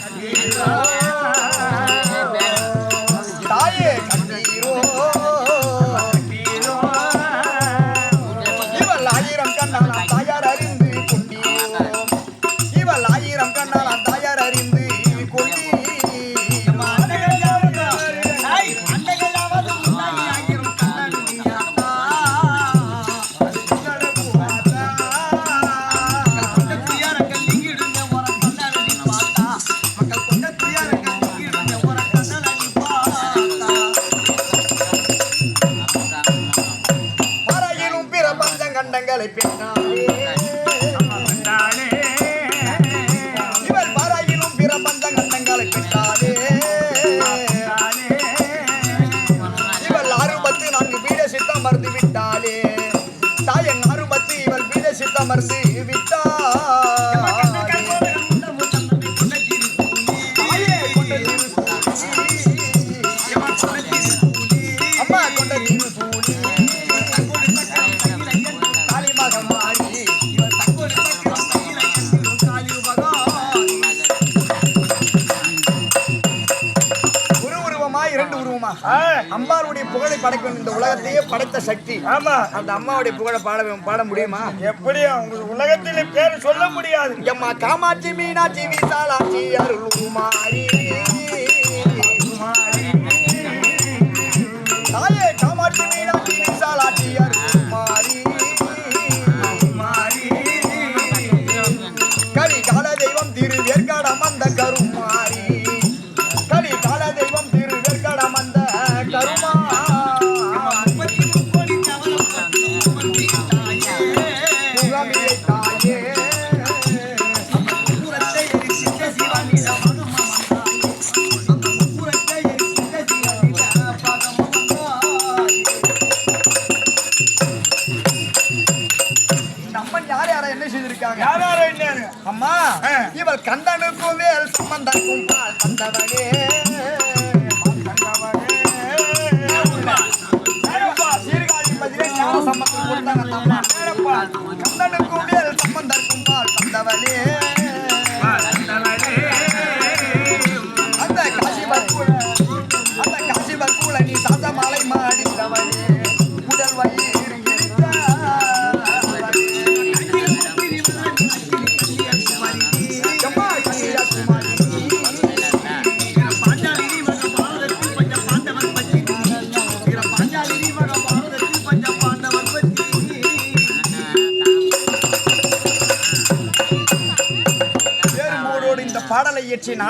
தாயே பஞ்சங்கண்டங்களை பெண்ணாலே இவள் பறையிலும் பிற பஞ்சங்கண்டங்களை பெற்றாலே இவள் அறுபத்து நான்கு பீட சித்தம் மருந்து விட்டாளே தாயன் அறுபத்து இவள் பீட சித்தம் மருந்து விட்டாளே அம்பாளுடைய புகழை படைக்க வேண்டும். இந்த உலகத்தையே படைத்த சக்தி. ஆமா. அந்த அம்மாவுடைய புகழை பாட பாட முடியுமா? எப்படி உங்களுக்கு உலகத்திலே பேர் சொல்ல முடியாது. எம்மா காமாட்சி மீனாட்சி விசாலாட்சி அருள்குமாரி. தாயே காமாட்சி மீனாட்சி விசாலாட்சி அருள்குமாரி. கலி கால தெய்வம் திரு யார் யாரை என்ன செய்திருக்காங்க? யாராரோ என்ன? அம்மா. இவள் கந்தனுக்கும் வேல் சம்பந்தக்கும் பால் தம்மா. கந்தனுக்கும் வேல் சம்பந்தக்கும் பால் தந்தவனே அந்த காசி வர்க்குல பாடலை இயற்றினார்.